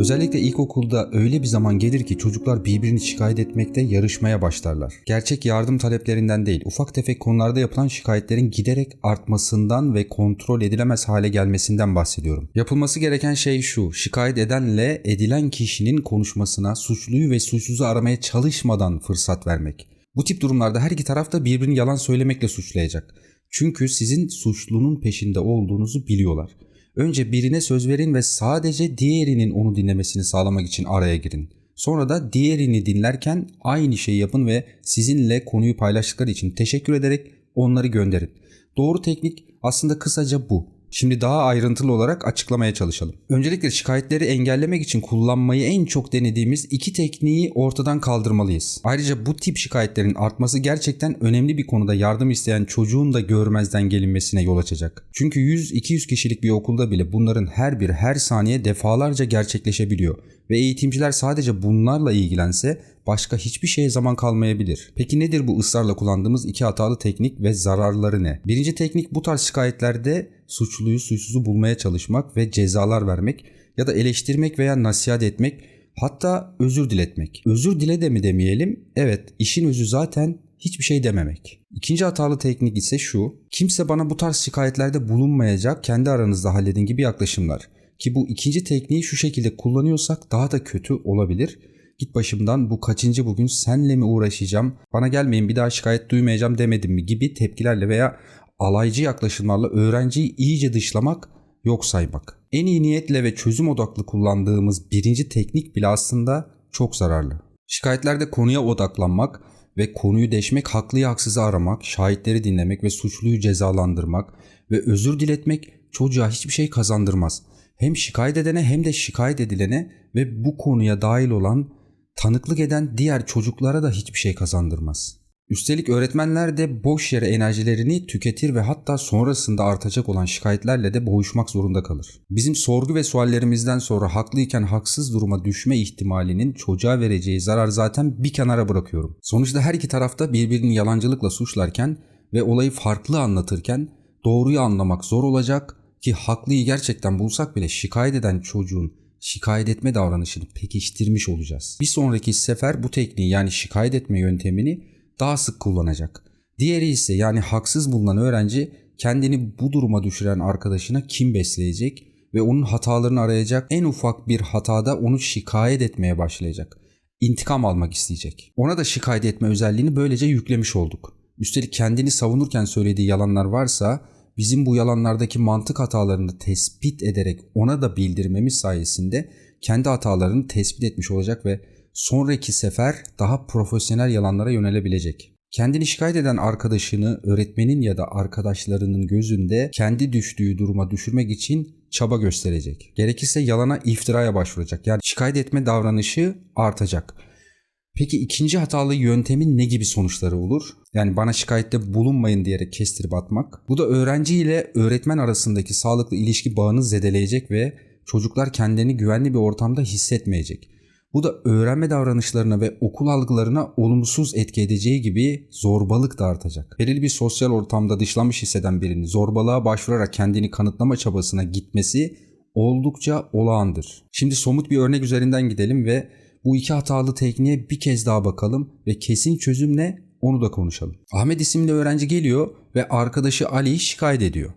Özellikle ilkokulda öyle bir zaman gelir ki çocuklar birbirini şikayet etmekte yarışmaya başlarlar. Gerçek yardım taleplerinden değil, ufak tefek konularda yapılan şikayetlerin giderek artmasından ve kontrol edilemez hale gelmesinden bahsediyorum. Yapılması gereken şey şu, şikayet edenle edilen kişinin konuşmasına, suçluyu ve suçsuzu aramaya çalışmadan fırsat vermek. Bu tip durumlarda her iki taraf da birbirini yalan söylemekle suçlayacak. Çünkü sizin suçlunun peşinde olduğunuzu biliyorlar. Önce birine söz verin ve sadece diğerinin onu dinlemesini sağlamak için araya girin. Sonra da diğerini dinlerken aynı şeyi yapın ve sizinle konuyu paylaştıkları için teşekkür ederek onları gönderin. Doğru teknik aslında kısaca bu. Şimdi daha ayrıntılı olarak açıklamaya çalışalım. Öncelikle şikayetleri engellemek için kullanmayı en çok denediğimiz iki tekniği ortadan kaldırmalıyız. Ayrıca bu tip şikayetlerin artması gerçekten önemli bir konuda yardım isteyen çocuğun da görmezden gelinmesine yol açacak. Çünkü 100-200 kişilik bir okulda bile bunların her bir her saniye defalarca gerçekleşebiliyor ve eğitimciler sadece bunlarla ilgilense başka hiçbir şeye zaman kalmayabilir. Peki nedir bu ısrarla kullandığımız iki hatalı teknik ve zararları ne? Birinci teknik bu tarz şikayetlerde suçluyu suçsuzu bulmaya çalışmak ve cezalar vermek ya da eleştirmek veya nasihat etmek hatta özür diletmek. Özür dile de mi demeyelim? Evet işin özü zaten hiçbir şey dememek. İkinci hatalı teknik ise şu. Kimse bana bu tarz şikayetlerde bulunmayacak kendi aranızda halledin gibi yaklaşımlar. Ki bu ikinci tekniği şu şekilde kullanıyorsak daha da kötü olabilir. Git başımdan bu kaçıncı bugün senle mi uğraşacağım, bana gelmeyin bir daha şikayet duymayacağım demedim mi gibi tepkilerle veya alaycı yaklaşımlarla öğrenciyi iyice dışlamak, yok saymak. En iyi niyetle ve çözüm odaklı kullandığımız birinci teknik bile aslında çok zararlı. Şikayetlerde konuya odaklanmak ve konuyu deşmek, haklıyı haksızı aramak, şahitleri dinlemek ve suçluyu cezalandırmak ve özür diletmek çocuğa hiçbir şey kazandırmaz. Hem şikayet edene hem de şikayet edilene ve bu konuya dahil olan, tanıklık eden diğer çocuklara da hiçbir şey kazandırmaz. Üstelik öğretmenler de boş yere enerjilerini tüketir ve hatta sonrasında artacak olan şikayetlerle de boğuşmak zorunda kalır. Bizim sorgu ve suallerimizden sonra haklıyken haksız duruma düşme ihtimalinin çocuğa vereceği zarar zaten bir kenara bırakıyorum. Sonuçta her iki tarafta birbirini yalancılıkla suçlarken ve olayı farklı anlatırken doğruyu anlamak zor olacak ki haklıyı gerçekten bulsak bile şikayet eden çocuğun şikayet etme davranışını pekiştirmiş olacağız. Bir sonraki sefer bu tekniği yani şikayet etme yöntemini daha sık kullanacak. Diğeri ise yani haksız bulunan öğrenci kendini bu duruma düşüren arkadaşına kim besleyecek ve onun hatalarını arayacak en ufak bir hatada onu şikayet etmeye başlayacak. İntikam almak isteyecek. Ona da şikayet etme özelliğini böylece yüklemiş olduk. Üstelik kendini savunurken söylediği yalanlar varsa bizim bu yalanlardaki mantık hatalarını tespit ederek ona da bildirmemiz sayesinde kendi hatalarını tespit etmiş olacak ve sonraki sefer daha profesyonel yalanlara yönelebilecek. Kendini şikayet eden arkadaşını öğretmenin ya da arkadaşlarının gözünde kendi düştüğü duruma düşürmek için çaba gösterecek. Gerekirse yalana iftiraya başvuracak. Yani şikayet etme davranışı artacak. Peki ikinci hatalı yöntemin ne gibi sonuçları olur? Yani bana şikayette bulunmayın diyerek kestirip atmak. Bu da öğrenci ile öğretmen arasındaki sağlıklı ilişki bağını zedeleyecek ve çocuklar kendini güvenli bir ortamda hissetmeyecek. Bu da öğrenme davranışlarına ve okul algılarına olumsuz etki edeceği gibi zorbalık da artacak. Belirli bir sosyal ortamda dışlanmış hisseden birinin zorbalığa başvurarak kendini kanıtlama çabasına gitmesi oldukça olağandır. Şimdi somut bir örnek üzerinden gidelim ve bu iki hatalı tekniğe bir kez daha bakalım ve kesin çözüm ne onu da konuşalım. Ahmet isimli öğrenci geliyor ve arkadaşı Ali'yi şikayet ediyor.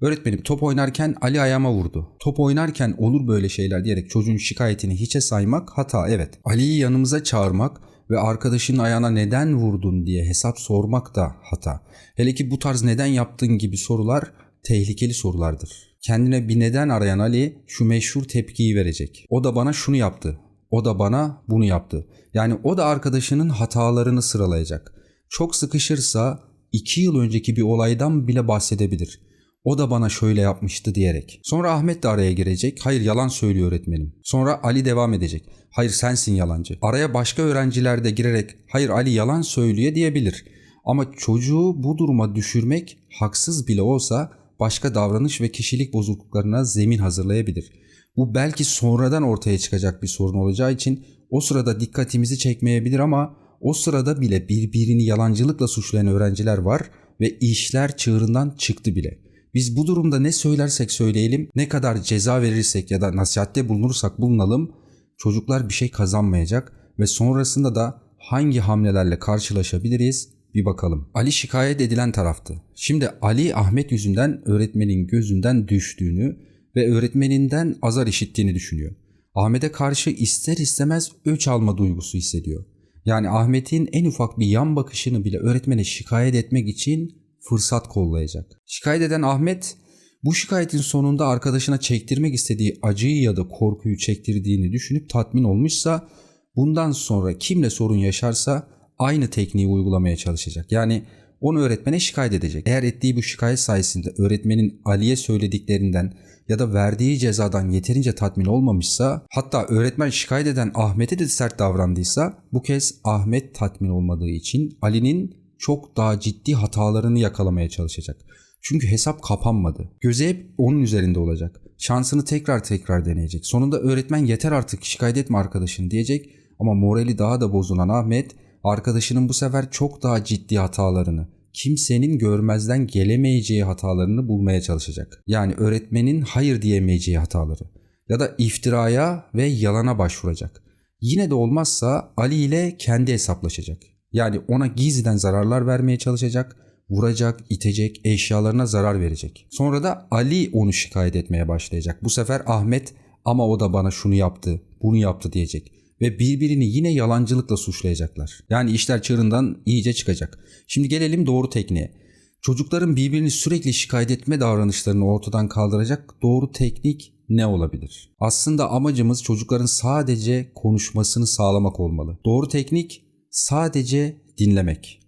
Öğretmenim top oynarken Ali ayağıma vurdu. Top oynarken olur böyle şeyler diyerek çocuğun şikayetini hiçe saymak hata evet. Ali'yi yanımıza çağırmak ve arkadaşının ayağına neden vurdun diye hesap sormak da hata. Hele ki bu tarz neden yaptın gibi sorular tehlikeli sorulardır. Kendine bir neden arayan Ali şu meşhur tepkiyi verecek. O da bana şunu yaptı. O da bana bunu yaptı. Yani o da arkadaşının hatalarını sıralayacak. Çok sıkışırsa 2 yıl önceki bir olaydan bile bahsedebilir. O da bana şöyle yapmıştı diyerek. Sonra Ahmet de araya girecek. Hayır yalan söylüyor öğretmenim. Sonra Ali devam edecek. Hayır sensin yalancı. Araya başka öğrenciler de girerek hayır Ali yalan söylüyor diyebilir. Ama çocuğu bu duruma düşürmek haksız bile olsa başka davranış ve kişilik bozukluklarına zemin hazırlayabilir. Bu belki sonradan ortaya çıkacak bir sorun olacağı için o sırada dikkatimizi çekmeyebilir ama o sırada bile birbirini yalancılıkla suçlayan öğrenciler var ve işler çığırından çıktı bile. Biz bu durumda ne söylersek söyleyelim, ne kadar ceza verirsek ya da nasihatte bulunursak bulunalım çocuklar bir şey kazanmayacak ve sonrasında da hangi hamlelerle karşılaşabiliriz bir bakalım. Ali şikayet edilen taraftı. Şimdi Ali Ahmet yüzünden öğretmenin gözünden düştüğünü ve öğretmeninden azar işittiğini düşünüyor. Ahmet'e karşı ister istemez öç alma duygusu hissediyor. Yani Ahmet'in en ufak bir yan bakışını bile öğretmene şikayet etmek için fırsat kollayacak. Şikayet eden Ahmet bu şikayetin sonunda arkadaşına çektirmek istediği acıyı ya da korkuyu çektirdiğini düşünüp tatmin olmuşsa bundan sonra kimle sorun yaşarsa aynı tekniği uygulamaya çalışacak. Yani onu öğretmene şikayet edecek. Eğer ettiği bu şikayet sayesinde öğretmenin Ali'ye söylediklerinden ya da verdiği cezadan yeterince tatmin olmamışsa hatta öğretmen şikayet eden Ahmet'e de sert davrandıysa bu kez Ahmet tatmin olmadığı için Ali'nin çok daha ciddi hatalarını yakalamaya çalışacak. Çünkü hesap kapanmadı. Gözü hep onun üzerinde olacak. Şansını tekrar tekrar deneyecek. Sonunda öğretmen yeter artık şikayet etme arkadaşın diyecek ama morali daha da bozulan Ahmet arkadaşının bu sefer çok daha ciddi hatalarını, kimsenin görmezden gelemeyeceği hatalarını bulmaya çalışacak. Yani öğretmenin hayır diyemeyeceği hataları ya da iftiraya ve yalana başvuracak. Yine de olmazsa Ali ile kendi hesaplaşacak. Yani ona gizliden zararlar vermeye çalışacak, vuracak, itecek, eşyalarına zarar verecek. Sonra da Ali onu şikayet etmeye başlayacak. Bu sefer Ahmet ama o da bana şunu yaptı, bunu yaptı diyecek ve birbirini yine yalancılıkla suçlayacaklar. Yani işler çığırından iyice çıkacak. Şimdi gelelim doğru tekniğe. Çocukların birbirini sürekli şikayet etme davranışlarını ortadan kaldıracak doğru teknik ne olabilir? Aslında amacımız çocukların sadece konuşmasını sağlamak olmalı. Doğru teknik sadece dinlemek.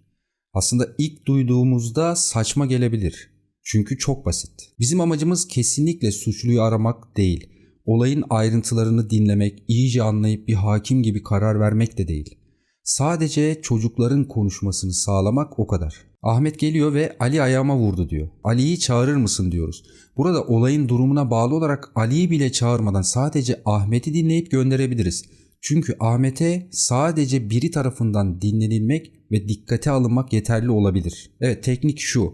Aslında ilk duyduğumuzda saçma gelebilir. Çünkü çok basit. Bizim amacımız kesinlikle suçluyu aramak değil olayın ayrıntılarını dinlemek, iyice anlayıp bir hakim gibi karar vermek de değil. Sadece çocukların konuşmasını sağlamak o kadar. Ahmet geliyor ve Ali ayağıma vurdu diyor. Ali'yi çağırır mısın diyoruz. Burada olayın durumuna bağlı olarak Ali'yi bile çağırmadan sadece Ahmet'i dinleyip gönderebiliriz. Çünkü Ahmet'e sadece biri tarafından dinlenilmek ve dikkate alınmak yeterli olabilir. Evet teknik şu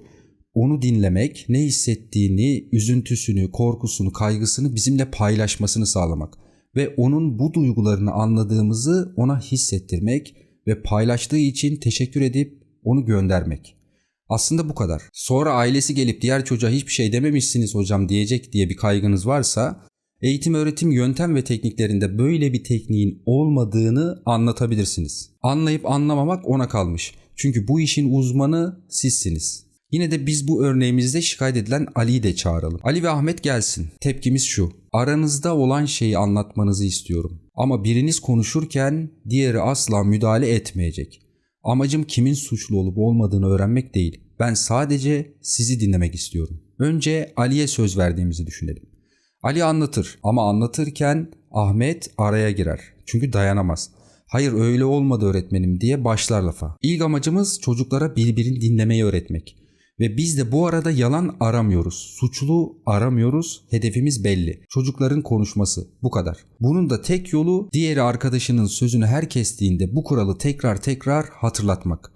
onu dinlemek, ne hissettiğini, üzüntüsünü, korkusunu, kaygısını bizimle paylaşmasını sağlamak ve onun bu duygularını anladığımızı ona hissettirmek ve paylaştığı için teşekkür edip onu göndermek. Aslında bu kadar. Sonra ailesi gelip diğer çocuğa hiçbir şey dememişsiniz hocam diyecek diye bir kaygınız varsa eğitim öğretim yöntem ve tekniklerinde böyle bir tekniğin olmadığını anlatabilirsiniz. Anlayıp anlamamak ona kalmış. Çünkü bu işin uzmanı sizsiniz. Yine de biz bu örneğimizde şikayet edilen Ali'yi de çağıralım. Ali ve Ahmet gelsin. Tepkimiz şu. Aranızda olan şeyi anlatmanızı istiyorum. Ama biriniz konuşurken diğeri asla müdahale etmeyecek. Amacım kimin suçlu olup olmadığını öğrenmek değil. Ben sadece sizi dinlemek istiyorum. Önce Ali'ye söz verdiğimizi düşünelim. Ali anlatır ama anlatırken Ahmet araya girer. Çünkü dayanamaz. Hayır öyle olmadı öğretmenim diye başlar lafa. İlk amacımız çocuklara birbirini dinlemeyi öğretmek. Ve biz de bu arada yalan aramıyoruz. Suçlu aramıyoruz. Hedefimiz belli. Çocukların konuşması. Bu kadar. Bunun da tek yolu diğeri arkadaşının sözünü her kestiğinde bu kuralı tekrar tekrar hatırlatmak.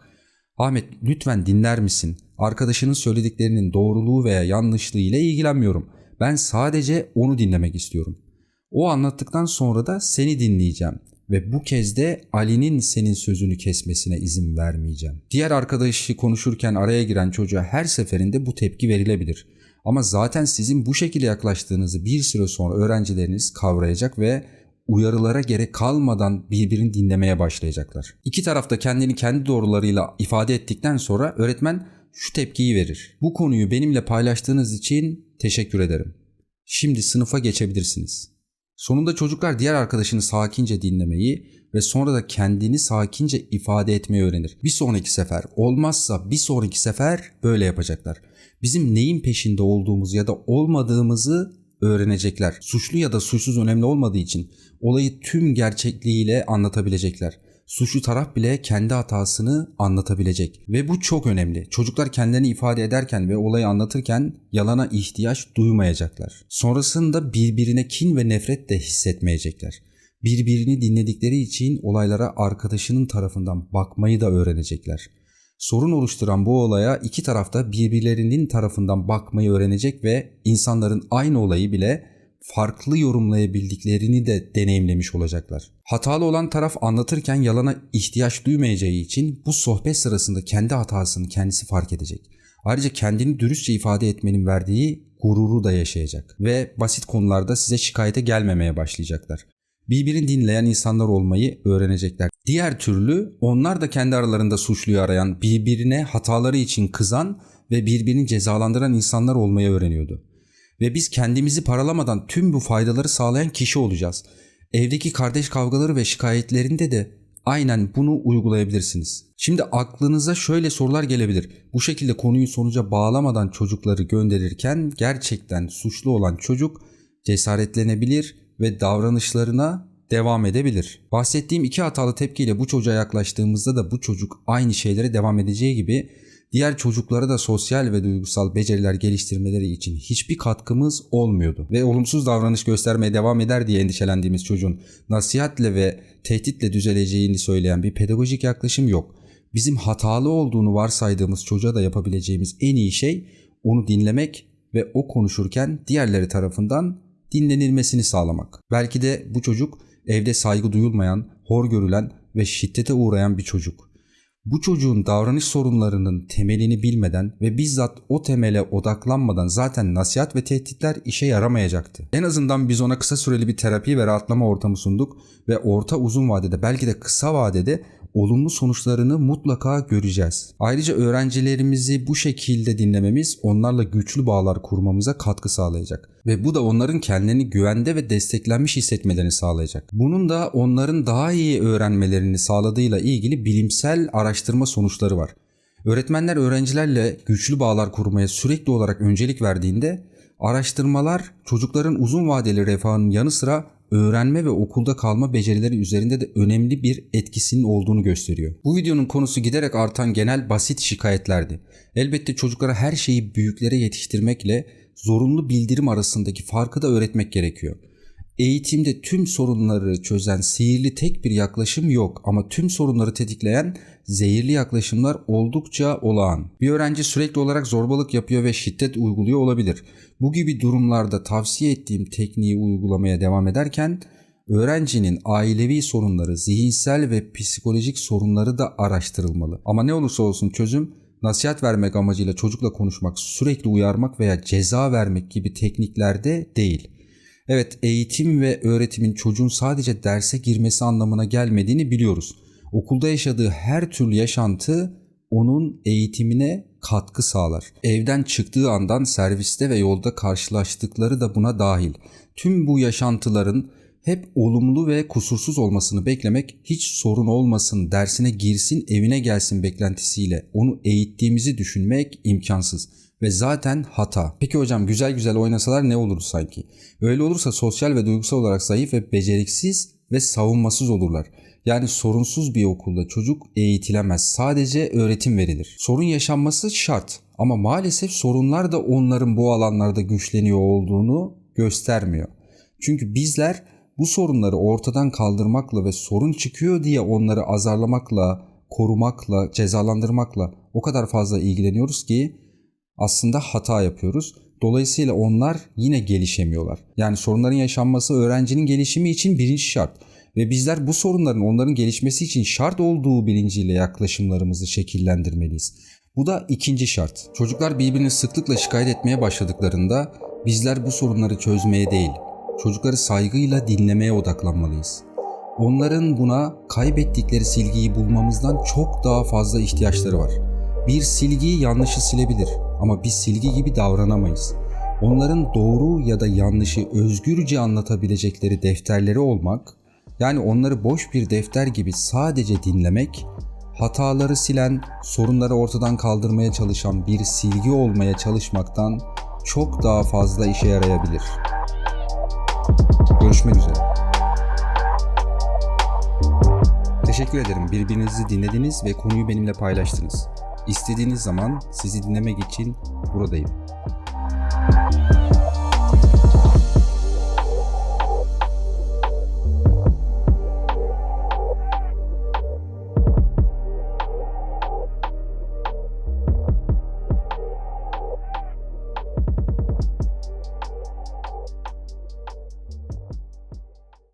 Ahmet lütfen dinler misin? Arkadaşının söylediklerinin doğruluğu veya yanlışlığı ile ilgilenmiyorum. Ben sadece onu dinlemek istiyorum. O anlattıktan sonra da seni dinleyeceğim ve bu kez de Ali'nin senin sözünü kesmesine izin vermeyeceğim. Diğer arkadaşı konuşurken araya giren çocuğa her seferinde bu tepki verilebilir. Ama zaten sizin bu şekilde yaklaştığınızı bir süre sonra öğrencileriniz kavrayacak ve uyarılara gerek kalmadan birbirini dinlemeye başlayacaklar. İki tarafta kendini kendi doğrularıyla ifade ettikten sonra öğretmen şu tepkiyi verir. Bu konuyu benimle paylaştığınız için teşekkür ederim. Şimdi sınıfa geçebilirsiniz. Sonunda çocuklar diğer arkadaşını sakince dinlemeyi ve sonra da kendini sakince ifade etmeyi öğrenir. Bir sonraki sefer olmazsa bir sonraki sefer böyle yapacaklar. Bizim neyin peşinde olduğumuz ya da olmadığımızı öğrenecekler. Suçlu ya da suçsuz önemli olmadığı için olayı tüm gerçekliğiyle anlatabilecekler suçlu taraf bile kendi hatasını anlatabilecek. Ve bu çok önemli. Çocuklar kendilerini ifade ederken ve olayı anlatırken yalana ihtiyaç duymayacaklar. Sonrasında birbirine kin ve nefret de hissetmeyecekler. Birbirini dinledikleri için olaylara arkadaşının tarafından bakmayı da öğrenecekler. Sorun oluşturan bu olaya iki tarafta birbirlerinin tarafından bakmayı öğrenecek ve insanların aynı olayı bile farklı yorumlayabildiklerini de deneyimlemiş olacaklar. Hatalı olan taraf anlatırken yalana ihtiyaç duymayacağı için bu sohbet sırasında kendi hatasını kendisi fark edecek. Ayrıca kendini dürüstçe ifade etmenin verdiği gururu da yaşayacak ve basit konularda size şikayete gelmemeye başlayacaklar. Birbirini dinleyen insanlar olmayı öğrenecekler. Diğer türlü onlar da kendi aralarında suçluyu arayan, birbirine hataları için kızan ve birbirini cezalandıran insanlar olmayı öğreniyordu. Ve biz kendimizi paralamadan tüm bu faydaları sağlayan kişi olacağız. Evdeki kardeş kavgaları ve şikayetlerinde de aynen bunu uygulayabilirsiniz. Şimdi aklınıza şöyle sorular gelebilir. Bu şekilde konuyu sonuca bağlamadan çocukları gönderirken gerçekten suçlu olan çocuk cesaretlenebilir ve davranışlarına devam edebilir. Bahsettiğim iki hatalı tepkiyle bu çocuğa yaklaştığımızda da bu çocuk aynı şeylere devam edeceği gibi diğer çocuklara da sosyal ve duygusal beceriler geliştirmeleri için hiçbir katkımız olmuyordu. Ve olumsuz davranış göstermeye devam eder diye endişelendiğimiz çocuğun nasihatle ve tehditle düzeleceğini söyleyen bir pedagojik yaklaşım yok. Bizim hatalı olduğunu varsaydığımız çocuğa da yapabileceğimiz en iyi şey onu dinlemek ve o konuşurken diğerleri tarafından dinlenilmesini sağlamak. Belki de bu çocuk evde saygı duyulmayan, hor görülen ve şiddete uğrayan bir çocuk. Bu çocuğun davranış sorunlarının temelini bilmeden ve bizzat o temele odaklanmadan zaten nasihat ve tehditler işe yaramayacaktı. En azından biz ona kısa süreli bir terapi ve rahatlama ortamı sunduk ve orta uzun vadede belki de kısa vadede olumlu sonuçlarını mutlaka göreceğiz. Ayrıca öğrencilerimizi bu şekilde dinlememiz onlarla güçlü bağlar kurmamıza katkı sağlayacak. Ve bu da onların kendilerini güvende ve desteklenmiş hissetmelerini sağlayacak. Bunun da onların daha iyi öğrenmelerini sağladığıyla ilgili bilimsel araştırma sonuçları var. Öğretmenler öğrencilerle güçlü bağlar kurmaya sürekli olarak öncelik verdiğinde araştırmalar çocukların uzun vadeli refahının yanı sıra öğrenme ve okulda kalma becerileri üzerinde de önemli bir etkisinin olduğunu gösteriyor. Bu videonun konusu giderek artan genel basit şikayetlerdi. Elbette çocuklara her şeyi büyüklere yetiştirmekle zorunlu bildirim arasındaki farkı da öğretmek gerekiyor. Eğitimde tüm sorunları çözen sihirli tek bir yaklaşım yok ama tüm sorunları tetikleyen zehirli yaklaşımlar oldukça olağan. Bir öğrenci sürekli olarak zorbalık yapıyor ve şiddet uyguluyor olabilir. Bu gibi durumlarda tavsiye ettiğim tekniği uygulamaya devam ederken öğrencinin ailevi sorunları, zihinsel ve psikolojik sorunları da araştırılmalı. Ama ne olursa olsun çözüm nasihat vermek amacıyla çocukla konuşmak, sürekli uyarmak veya ceza vermek gibi tekniklerde değil. Evet eğitim ve öğretimin çocuğun sadece derse girmesi anlamına gelmediğini biliyoruz. Okulda yaşadığı her türlü yaşantı onun eğitimine katkı sağlar. Evden çıktığı andan serviste ve yolda karşılaştıkları da buna dahil. Tüm bu yaşantıların hep olumlu ve kusursuz olmasını beklemek hiç sorun olmasın, dersine girsin, evine gelsin beklentisiyle onu eğittiğimizi düşünmek imkansız ve zaten hata. Peki hocam güzel güzel oynasalar ne olur sanki? Öyle olursa sosyal ve duygusal olarak zayıf ve beceriksiz ve savunmasız olurlar. Yani sorunsuz bir okulda çocuk eğitilemez. Sadece öğretim verilir. Sorun yaşanması şart ama maalesef sorunlar da onların bu alanlarda güçleniyor olduğunu göstermiyor. Çünkü bizler bu sorunları ortadan kaldırmakla ve sorun çıkıyor diye onları azarlamakla, korumakla, cezalandırmakla o kadar fazla ilgileniyoruz ki aslında hata yapıyoruz. Dolayısıyla onlar yine gelişemiyorlar. Yani sorunların yaşanması öğrencinin gelişimi için birinci şart. Ve bizler bu sorunların onların gelişmesi için şart olduğu bilinciyle yaklaşımlarımızı şekillendirmeliyiz. Bu da ikinci şart. Çocuklar birbirini sıklıkla şikayet etmeye başladıklarında bizler bu sorunları çözmeye değil, çocukları saygıyla dinlemeye odaklanmalıyız. Onların buna kaybettikleri silgiyi bulmamızdan çok daha fazla ihtiyaçları var. Bir silgi yanlışı silebilir ama biz silgi gibi davranamayız. Onların doğru ya da yanlışı özgürce anlatabilecekleri defterleri olmak, yani onları boş bir defter gibi sadece dinlemek, hataları silen, sorunları ortadan kaldırmaya çalışan bir silgi olmaya çalışmaktan çok daha fazla işe yarayabilir. Görüşmek üzere. Teşekkür ederim birbirinizi dinlediniz ve konuyu benimle paylaştınız. İstediğiniz zaman sizi dinlemek için buradayım.